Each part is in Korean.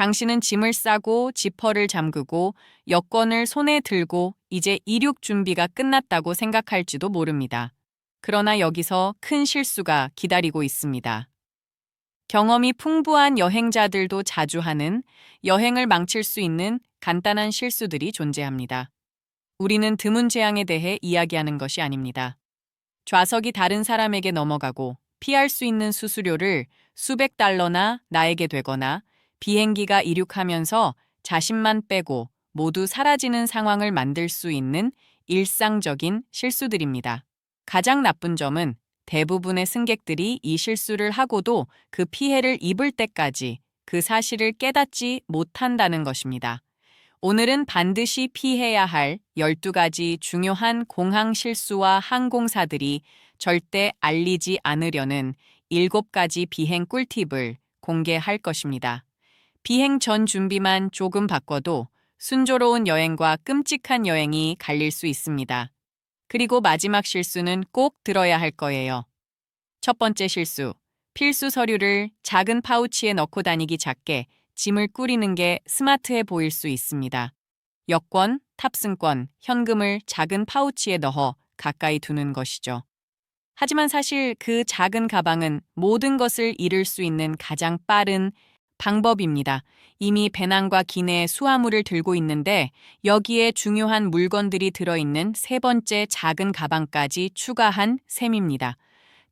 당신은 짐을 싸고 지퍼를 잠그고 여권을 손에 들고 이제 이륙 준비가 끝났다고 생각할지도 모릅니다. 그러나 여기서 큰 실수가 기다리고 있습니다. 경험이 풍부한 여행자들도 자주 하는 여행을 망칠 수 있는 간단한 실수들이 존재합니다. 우리는 드문 재앙에 대해 이야기하는 것이 아닙니다. 좌석이 다른 사람에게 넘어가고 피할 수 있는 수수료를 수백 달러나 나에게 되거나 비행기가 이륙하면서 자신만 빼고 모두 사라지는 상황을 만들 수 있는 일상적인 실수들입니다. 가장 나쁜 점은 대부분의 승객들이 이 실수를 하고도 그 피해를 입을 때까지 그 사실을 깨닫지 못한다는 것입니다. 오늘은 반드시 피해야 할 12가지 중요한 공항 실수와 항공사들이 절대 알리지 않으려는 7가지 비행 꿀팁을 공개할 것입니다. 비행 전 준비만 조금 바꿔도 순조로운 여행과 끔찍한 여행이 갈릴 수 있습니다. 그리고 마지막 실수는 꼭 들어야 할 거예요. 첫 번째 실수. 필수 서류를 작은 파우치에 넣고 다니기 작게 짐을 꾸리는 게 스마트해 보일 수 있습니다. 여권, 탑승권, 현금을 작은 파우치에 넣어 가까이 두는 것이죠. 하지만 사실 그 작은 가방은 모든 것을 잃을 수 있는 가장 빠른 방법입니다. 이미 배낭과 기내에 수화물을 들고 있는데 여기에 중요한 물건들이 들어있는 세 번째 작은 가방까지 추가한 셈입니다.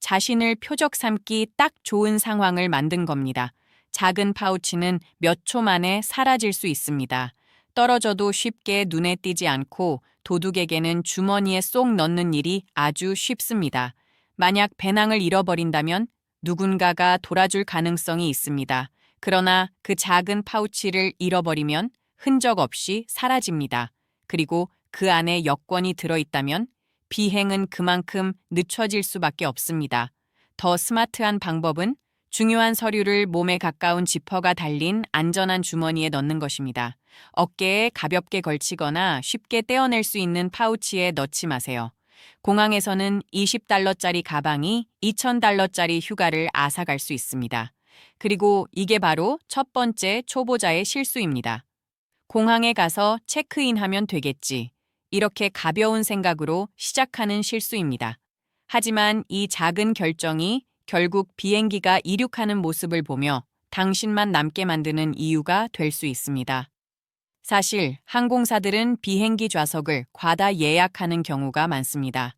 자신을 표적 삼기 딱 좋은 상황을 만든 겁니다. 작은 파우치는 몇 초 만에 사라질 수 있습니다. 떨어져도 쉽게 눈에 띄지 않고 도둑에게는 주머니에 쏙 넣는 일이 아주 쉽습니다. 만약 배낭을 잃어버린다면 누군가가 돌아줄 가능성이 있습니다. 그러나 그 작은 파우치를 잃어버리면 흔적 없이 사라집니다. 그리고 그 안에 여권이 들어있다면 비행은 그만큼 늦춰질 수밖에 없습니다. 더 스마트한 방법은 중요한 서류를 몸에 가까운 지퍼가 달린 안전한 주머니에 넣는 것입니다. 어깨에 가볍게 걸치거나 쉽게 떼어낼 수 있는 파우치에 넣지 마세요. 공항에서는 20달러짜리 가방이 2,000달러짜리 휴가를 앗아갈 수 있습니다. 그리고 이게 바로 첫 번째 초보자의 실수입니다. 공항에 가서 체크인하면 되겠지. 이렇게 가벼운 생각으로 시작하는 실수입니다. 하지만 이 작은 결정이 결국 비행기가 이륙하는 모습을 보며 당신만 남게 만드는 이유가 될 수 있습니다. 사실 항공사들은 비행기 좌석을 과다 예약하는 경우가 많습니다.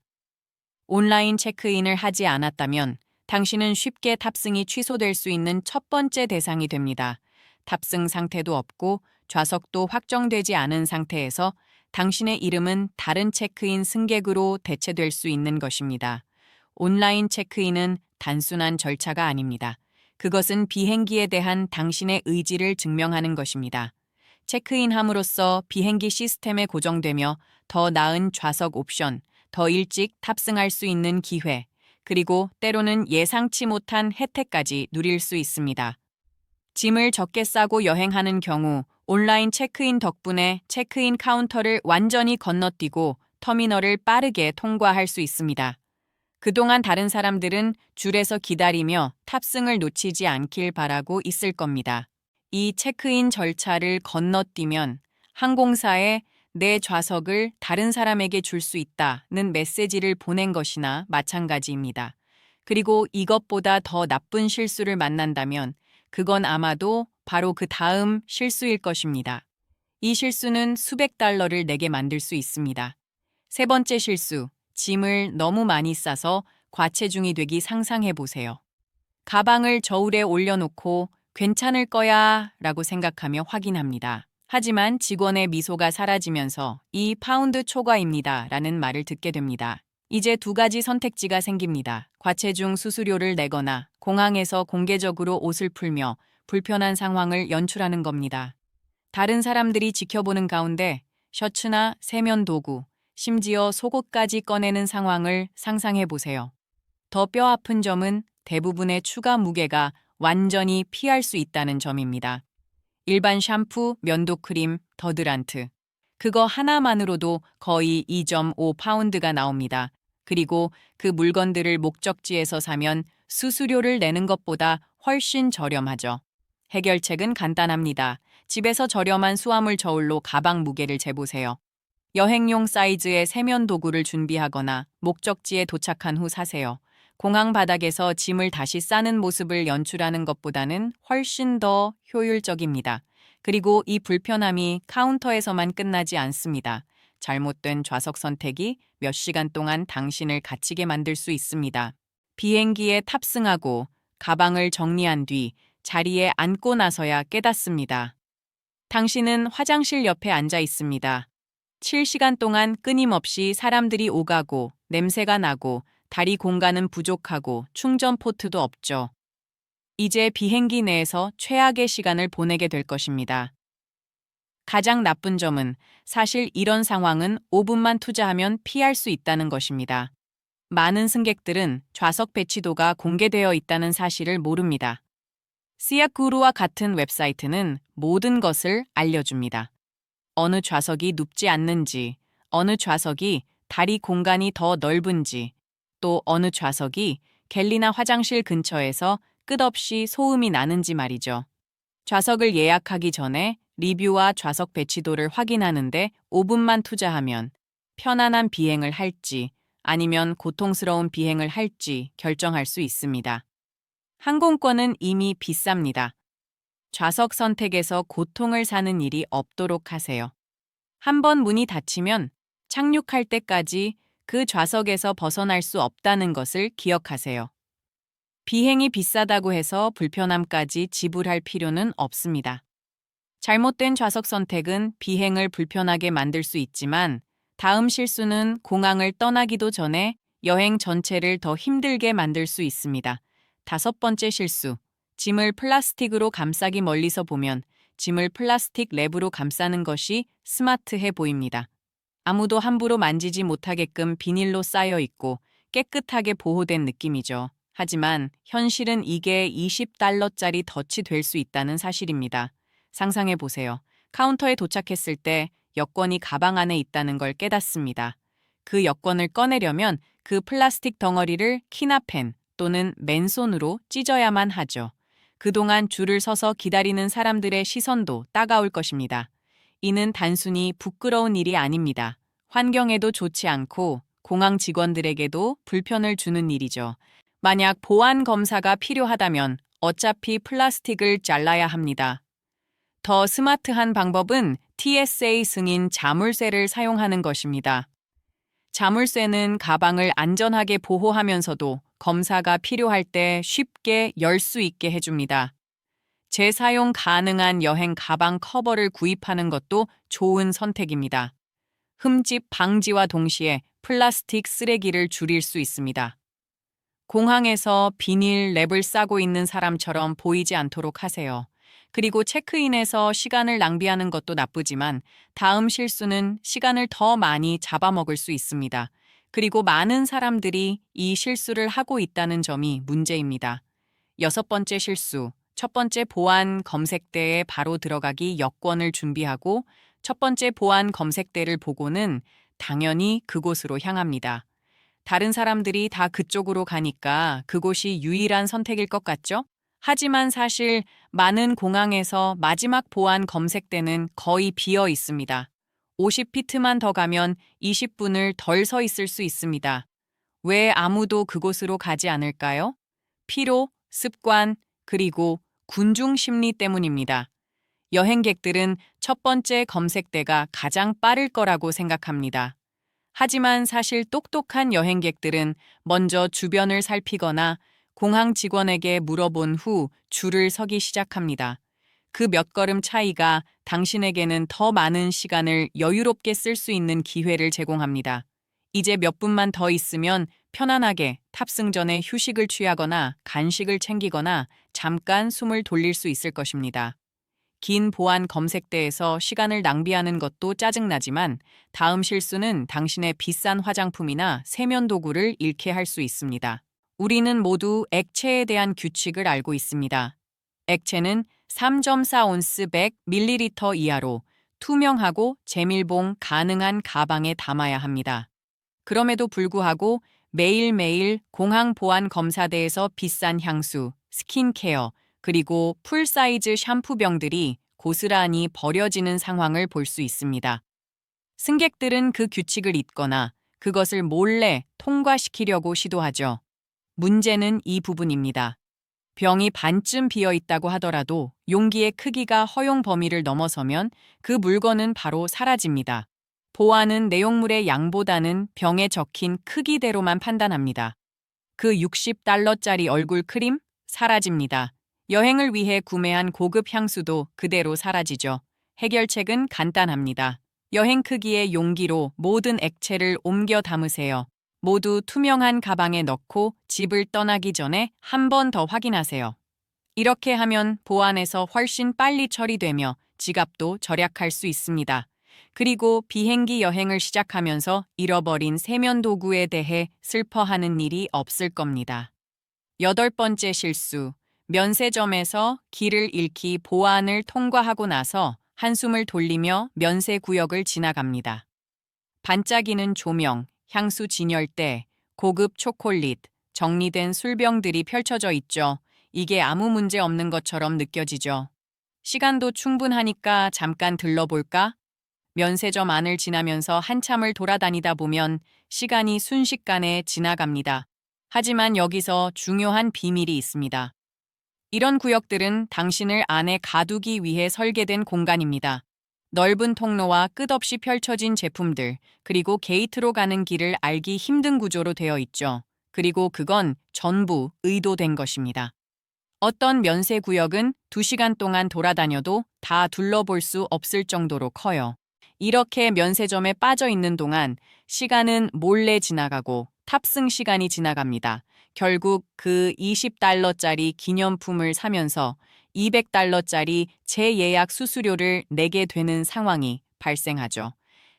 온라인 체크인을 하지 않았다면 당신은 쉽게 탑승이 취소될 수 있는 첫 번째 대상이 됩니다. 탑승 상태도 없고 좌석도 확정되지 않은 상태에서 당신의 이름은 다른 체크인 승객으로 대체될 수 있는 것입니다. 온라인 체크인은 단순한 절차가 아닙니다. 그것은 비행기에 대한 당신의 의지를 증명하는 것입니다. 체크인함으로써 비행기 시스템에 고정되며 더 나은 좌석 옵션, 더 일찍 탑승할 수 있는 기회, 그리고 때로는 예상치 못한 혜택까지 누릴 수 있습니다. 짐을 적게 싸고 여행하는 경우 온라인 체크인 덕분에 체크인 카운터를 완전히 건너뛰고 터미널을 빠르게 통과할 수 있습니다. 그동안 다른 사람들은 줄에서 기다리며 탑승을 놓치지 않길 바라고 있을 겁니다. 이 체크인 절차를 건너뛰면 항공사에 내 좌석을 다른 사람에게 줄 수 있다는 메시지를 보낸 것이나 마찬가지입니다. 그리고 이것보다 더 나쁜 실수를 만난다면 그건 아마도 바로 그 다음 실수일 것입니다. 이 실수는 수백 달러를 내게 만들 수 있습니다. 세 번째 실수, 짐을 너무 많이 싸서 과체중이 되기 상상해 보세요. 가방을 저울에 올려놓고 괜찮을 거야 라고 생각하며 확인합니다. 하지만 직원의 미소가 사라지면서 이 파운드 초과입니다. 라는 말을 듣게 됩니다. 이제 두 가지 선택지가 생깁니다. 과체중 수수료를 내거나 공항에서 공개적으로 옷을 풀며 불편한 상황을 연출하는 겁니다. 다른 사람들이 지켜보는 가운데 셔츠나 세면 도구, 심지어 속옷까지 꺼내는 상황을 상상해 보세요. 더 뼈 아픈 점은 대부분의 추가 무게가 완전히 피할 수 있다는 점입니다. 일반 샴푸, 면도 크림, 더드란트. 그거 하나만으로도 거의 2.5파운드가 나옵니다. 그리고 그 물건들을 목적지에서 사면 수수료를 내는 것보다 훨씬 저렴하죠. 해결책은 간단합니다. 집에서 저렴한 수화물 저울로 가방 무게를 재보세요. 여행용 사이즈의 세면 도구를 준비하거나 목적지에 도착한 후 사세요. 공항 바닥에서 짐을 다시 싸는 모습을 연출하는 것보다는 훨씬 더 효율적입니다. 그리고 이 불편함이 카운터에서만 끝나지 않습니다. 잘못된 좌석 선택이 몇 시간 동안 당신을 갇히게 만들 수 있습니다. 비행기에 탑승하고 가방을 정리한 뒤 자리에 앉고 나서야 깨닫습니다. 당신은 화장실 옆에 앉아 있습니다. 7시간 동안 끊임없이 사람들이 오가고 냄새가 나고 다리 공간은 부족하고 충전 포트도 없죠. 이제 비행기 내에서 최악의 시간을 보내게 될 것입니다. 가장 나쁜 점은 사실 이런 상황은 5분만 투자하면 피할 수 있다는 것입니다. 많은 승객들은 좌석 배치도가 공개되어 있다는 사실을 모릅니다. 시아쿠루와 같은 웹사이트는 모든 것을 알려줍니다. 어느 좌석이 눕지 않는지, 어느 좌석이 다리 공간이 더 넓은지, 또 어느 좌석이 갤리나 화장실 근처에서 끝없이 소음이 나는지 말이죠. 좌석을 예약하기 전에 리뷰와 좌석 배치도를 확인하는데 5분만 투자하면 편안한 비행을 할지 아니면 고통스러운 비행을 할지 결정할 수 있습니다. 항공권은 이미 비쌉니다. 좌석 선택에서 고통을 사는 일이 없도록 하세요. 한번 문이 닫히면 착륙할 때까지 그 좌석에서 벗어날 수 없다는 것을 기억하세요. 비행이 비싸다고 해서 불편함까지 지불할 필요는 없습니다. 잘못된 좌석 선택은 비행을 불편하게 만들 수 있지만 다음 실수는 공항을 떠나기도 전에 여행 전체를 더 힘들게 만들 수 있습니다. 다섯 번째 실수. 짐을 플라스틱으로 감싸기 멀리서 보면 짐을 플라스틱 랩으로 감싸는 것이 스마트해 보입니다. 아무도 함부로 만지지 못하게끔 비닐로 쌓여 있고 깨끗하게 보호된 느낌이죠. 하지만 현실은 이게 20달러짜리 덫이 될 수 있다는 사실입니다. 상상해 보세요. 카운터에 도착했을 때 여권이 가방 안에 있다는 걸 깨닫습니다. 그 여권을 꺼내려면 그 플라스틱 덩어리를 키나펜 또는 맨손으로 찢어야만 하죠. 그동안 줄을 서서 기다리는 사람들의 시선도 따가울 것입니다. 이는 단순히 부끄러운 일이 아닙니다. 환경에도 좋지 않고 공항 직원들에게도 불편을 주는 일이죠. 만약 보안 검사가 필요하다면 어차피 플라스틱을 잘라야 합니다. 더 스마트한 방법은 TSA 승인 자물쇠를 사용하는 것입니다. 자물쇠는 가방을 안전하게 보호하면서도 검사가 필요할 때 쉽게 열 수 있게 해줍니다. 재사용 가능한 여행 가방 커버를 구입하는 것도 좋은 선택입니다. 흠집 방지와 동시에 플라스틱 쓰레기를 줄일 수 있습니다. 공항에서 비닐 랩을 싸고 있는 사람처럼 보이지 않도록 하세요. 그리고 체크인에서 시간을 낭비하는 것도 나쁘지만 다음 실수는 시간을 더 많이 잡아먹을 수 있습니다. 그리고 많은 사람들이 이 실수를 하고 있다는 점이 문제입니다. 여섯 번째 실수. 첫 번째 보안 검색대에 바로 들어가기 여권을 준비하고 첫 번째 보안 검색대를 보고는 당연히 그곳으로 향합니다. 다른 사람들이 다 그쪽으로 가니까 그곳이 유일한 선택일 것 같죠? 하지만 사실 많은 공항에서 마지막 보안 검색대는 거의 비어 있습니다. 50피트만 더 가면 20분을 덜 서 있을 수 있습니다. 왜 아무도 그곳으로 가지 않을까요? 피로, 습관, 그리고 군중 심리 때문입니다. 여행객들은 첫 번째 검색대가 가장 빠를 거라고 생각합니다. 하지만 사실 똑똑한 여행객들은 먼저 주변을 살피거나 공항 직원에게 물어본 후 줄을 서기 시작합니다. 그 몇 걸음 차이가 당신에게는 더 많은 시간을 여유롭게 쓸 수 있는 기회를 제공합니다. 이제 몇 분만 더 있으면 편안하게 탑승 전에 휴식을 취하거나 간식을 챙기거나 잠깐 숨을 돌릴 수 있을 것입니다. 긴 보안 검색대에서 시간을 낭비하는 것도 짜증나지만 다음 실수는 당신의 비싼 화장품이나 세면 도구를 잃게 할 수 있습니다. 우리는 모두 액체에 대한 규칙을 알고 있습니다. 액체는 3.4온스 100ml 이하로 투명하고 재밀봉 가능한 가방에 담아야 합니다. 그럼에도 불구하고 매일매일 공항 보안 검사대에서 비싼 향수, 스킨케어, 그리고 풀사이즈 샴푸병들이 고스란히 버려지는 상황을 볼 수 있습니다. 승객들은 그 규칙을 잊거나 그것을 몰래 통과시키려고 시도하죠. 문제는 이 부분입니다. 병이 반쯤 비어 있다고 하더라도 용기의 크기가 허용 범위를 넘어서면 그 물건은 바로 사라집니다. 보안은 내용물의 양보다는 병에 적힌 크기대로만 판단합니다. 그 60달러짜리 얼굴 크림 사라집니다. 여행을 위해 구매한 고급 향수도 그대로 사라지죠. 해결책은 간단합니다. 여행 크기의 용기로 모든 액체를 옮겨 담으세요. 모두 투명한 가방에 넣고 집을 떠나기 전에 한 번 더 확인하세요. 이렇게 하면 보안에서 훨씬 빨리 처리되며 지갑도 절약할 수 있습니다. 그리고 비행기 여행을 시작하면서 잃어버린 세면 도구에 대해 슬퍼하는 일이 없을 겁니다. 여덟 번째 실수. 면세점에서 길을 잃기 보안을 통과하고 나서 한숨을 돌리며 면세 구역을 지나갑니다. 반짝이는 조명, 향수 진열대, 고급 초콜릿, 정리된 술병들이 펼쳐져 있죠. 이게 아무 문제 없는 것처럼 느껴지죠. 시간도 충분하니까 잠깐 들러볼까? 면세점 안을 지나면서 한참을 돌아다니다 보면 시간이 순식간에 지나갑니다. 하지만 여기서 중요한 비밀이 있습니다. 이런 구역들은 당신을 안에 가두기 위해 설계된 공간입니다. 넓은 통로와 끝없이 펼쳐진 제품들, 그리고 게이트로 가는 길을 알기 힘든 구조로 되어 있죠. 그리고 그건 전부 의도된 것입니다. 어떤 면세 구역은 2시간 동안 돌아다녀도 다 둘러볼 수 없을 정도로 커요. 이렇게 면세점에 빠져 있는 동안 시간은 몰래 지나가고 탑승 시간이 지나갑니다. 결국 그 20달러짜리 기념품을 사면서 200달러짜리 재예약 수수료를 내게 되는 상황이 발생하죠.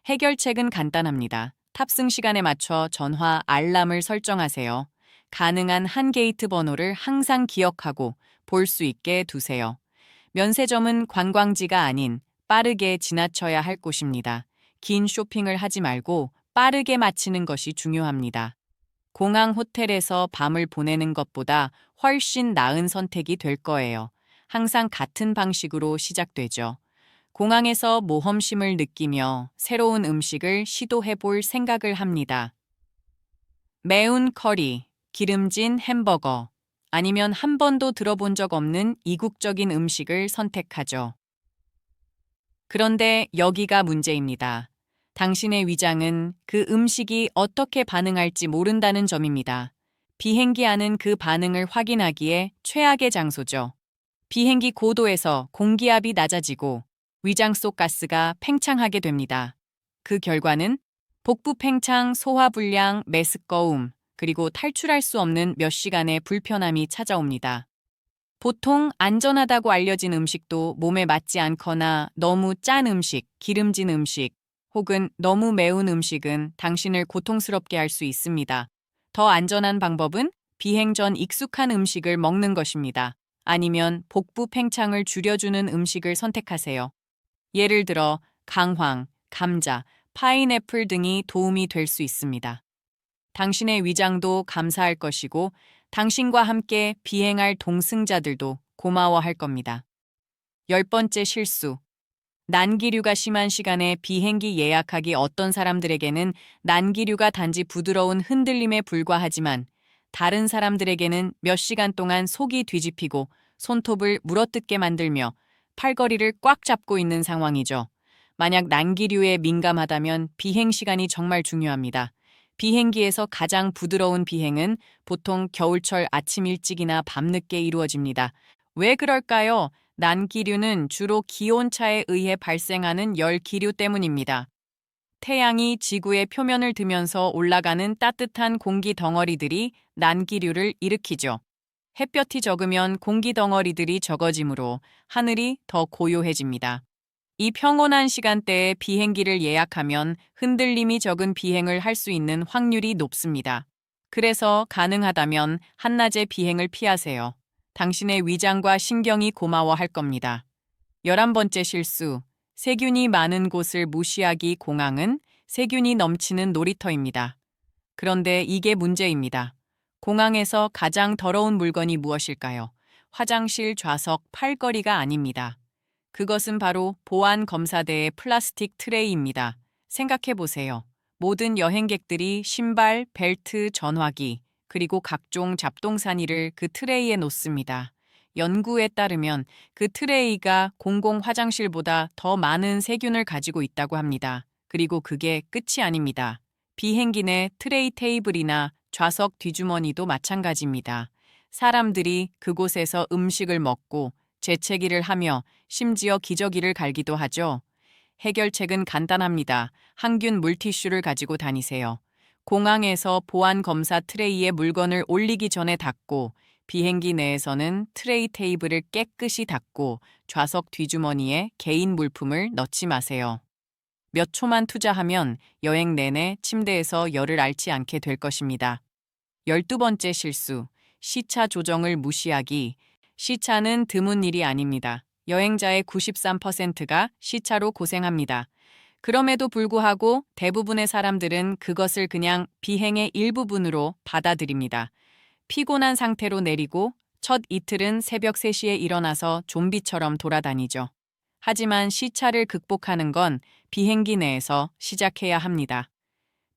해결책은 간단합니다. 탑승 시간에 맞춰 전화 알람을 설정하세요. 가능한 한 게이트 번호를 항상 기억하고 볼 수 있게 두세요. 면세점은 관광지가 아닌 빠르게 지나쳐야 할 곳입니다. 긴 쇼핑을 하지 말고 빠르게 마치는 것이 중요합니다. 공항 호텔에서 밤을 보내는 것보다 훨씬 나은 선택이 될 거예요. 항상 같은 방식으로 시작되죠. 공항에서 모험심을 느끼며 새로운 음식을 시도해 볼 생각을 합니다. 매운 커리, 기름진 햄버거, 아니면 한 번도 들어본 적 없는 이국적인 음식을 선택하죠. 그런데 여기가 문제입니다. 당신의 위장은 그 음식이 어떻게 반응할지 모른다는 점입니다. 비행기 안은 그 반응을 확인하기에 최악의 장소죠. 비행기 고도에서 공기압이 낮아지고 위장 속 가스가 팽창하게 됩니다. 그 결과는 복부 팽창, 소화 불량, 메스꺼움, 그리고 탈출할 수 없는 몇 시간의 불편함이 찾아옵니다. 보통 안전하다고 알려진 음식도 몸에 맞지 않거나 너무 짠 음식, 기름진 음식, 혹은 너무 매운 음식은 당신을 고통스럽게 할 수 있습니다. 더 안전한 방법은 비행 전 익숙한 음식을 먹는 것입니다. 아니면 복부 팽창을 줄여주는 음식을 선택하세요. 예를 들어 강황, 감자, 파인애플 등이 도움이 될 수 있습니다. 당신의 위장도 감사할 것이고 당신과 함께 비행할 동승자들도 고마워할 겁니다. 열 번째 실수. 난기류가 심한 시간에 비행기 예약하기 어떤 사람들에게는 난기류가 단지 부드러운 흔들림에 불과하지만 다른 사람들에게는 몇 시간 동안 속이 뒤집히고 손톱을 물어뜯게 만들며 팔걸이를 꽉 잡고 있는 상황이죠. 만약 난기류에 민감하다면 비행 시간이 정말 중요합니다. 비행기에서 가장 부드러운 비행은 보통 겨울철 아침 일찍이나 밤늦게 이루어집니다. 왜 그럴까요? 난기류는 주로 기온차에 의해 발생하는 열기류 때문입니다. 태양이 지구의 표면을 드면서 올라가는 따뜻한 공기 덩어리들이 난기류를 일으키죠. 햇볕이 적으면 공기 덩어리들이 적어지므로 하늘이 더 고요해집니다. 이 평온한 시간대에 비행기를 예약하면 흔들림이 적은 비행을 할 수 있는 확률이 높습니다. 그래서 가능하다면 한낮에 비행을 피하세요. 당신의 위장과 신경이 고마워할 겁니다. 열한 번째 실수. 세균이 많은 곳을 무시하기 공항은 세균이 넘치는 놀이터입니다. 그런데 이게 문제입니다. 공항에서 가장 더러운 물건이 무엇일까요? 화장실 좌석 팔걸이가 아닙니다. 그것은 바로 보안 검사대의 플라스틱 트레이입니다. 생각해 보세요. 모든 여행객들이 신발, 벨트, 전화기, 그리고 각종 잡동사니를 그 트레이에 놓습니다. 연구에 따르면 그 트레이가 공공 화장실보다 더 많은 세균을 가지고 있다고 합니다. 그리고 그게 끝이 아닙니다. 비행기 내 트레이 테이블이나 좌석 뒤주머니도 마찬가지입니다. 사람들이 그곳에서 음식을 먹고 재채기를 하며 심지어 기저귀를 갈기도 하죠. 해결책은 간단합니다. 항균 물티슈를 가지고 다니세요. 공항에서 보안 검사 트레이에 물건을 올리기 전에 닫고 비행기 내에서는 트레이 테이블을 깨끗이 닫고 좌석 뒤주머니에 개인 물품을 넣지 마세요. 몇 초만 투자하면 여행 내내 침대에서 열을 앓지 않게 될 것입니다. 열두 번째 실수, 시차 조정을 무시하기. 시차는 드문 일이 아닙니다. 여행자의 93%가 시차로 고생합니다. 그럼에도 불구하고 대부분의 사람들은 그것을 그냥 비행의 일부분으로 받아들입니다. 피곤한 상태로 내리고 첫 이틀은 새벽 3시에 일어나서 좀비처럼 돌아다니죠. 하지만 시차를 극복하는 건 비행기 내에서 시작해야 합니다.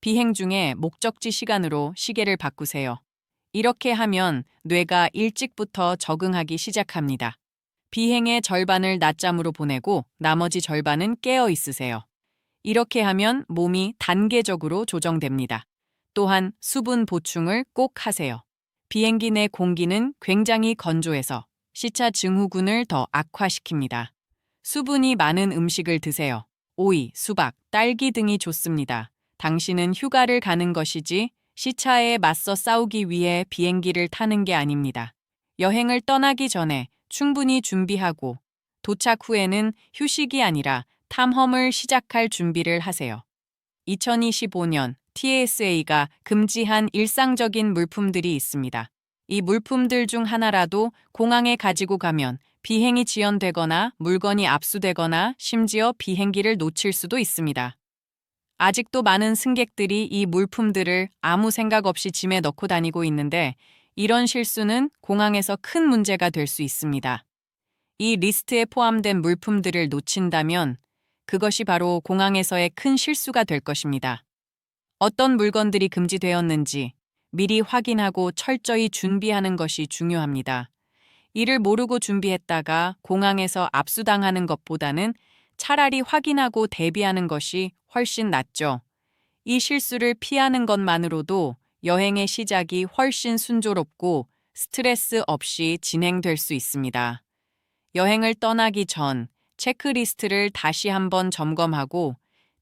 비행 중에 목적지 시간으로 시계를 바꾸세요. 이렇게 하면 뇌가 일찍부터 적응하기 시작합니다. 비행의 절반을 낮잠으로 보내고 나머지 절반은 깨어 있으세요. 이렇게 하면 몸이 단계적으로 조정됩니다. 또한 수분 보충을 꼭 하세요. 비행기 내 공기는 굉장히 건조해서 시차 증후군을 더 악화시킵니다. 수분이 많은 음식을 드세요. 오이, 수박, 딸기 등이 좋습니다. 당신은 휴가를 가는 것이지 시차에 맞서 싸우기 위해 비행기를 타는 게 아닙니다. 여행을 떠나기 전에 충분히 준비하고 도착 후에는 휴식이 아니라 탐험을 시작할 준비를 하세요. 2025년 TSA가 금지한 일상적인 물품들이 있습니다. 이 물품들 중 하나라도 공항에 가지고 가면 비행이 지연되거나 물건이 압수되거나 심지어 비행기를 놓칠 수도 있습니다. 아직도 많은 승객들이 이 물품들을 아무 생각 없이 짐에 넣고 다니고 있는데 이런 실수는 공항에서 큰 문제가 될 수 있습니다. 이 리스트에 포함된 물품들을 놓친다면 그것이 바로 공항에서의 큰 실수가 될 것입니다. 어떤 물건들이 금지되었는지 미리 확인하고 철저히 준비하는 것이 중요합니다. 이를 모르고 준비했다가 공항에서 압수당하는 것보다는 차라리 확인하고 대비하는 것이 훨씬 낫죠. 이 실수를 피하는 것만으로도 여행의 시작이 훨씬 순조롭고 스트레스 없이 진행될 수 있습니다. 여행을 떠나기 전 체크리스트를 다시 한번 점검하고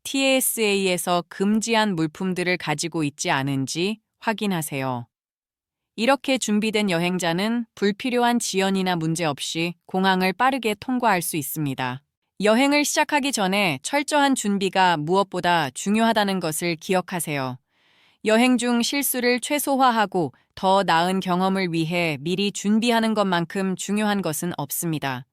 TSA에서 금지한 물품들을 가지고 있지 않은지 확인하세요. 이렇게 준비된 여행자는 불필요한 지연이나 문제 없이 공항을 빠르게 통과할 수 있습니다. 여행을 시작하기 전에 철저한 준비가 무엇보다 중요하다는 것을 기억하세요. 여행 중 실수를 최소화하고 더 나은 경험을 위해 미리 준비하는 것만큼 중요한 것은 없습니다.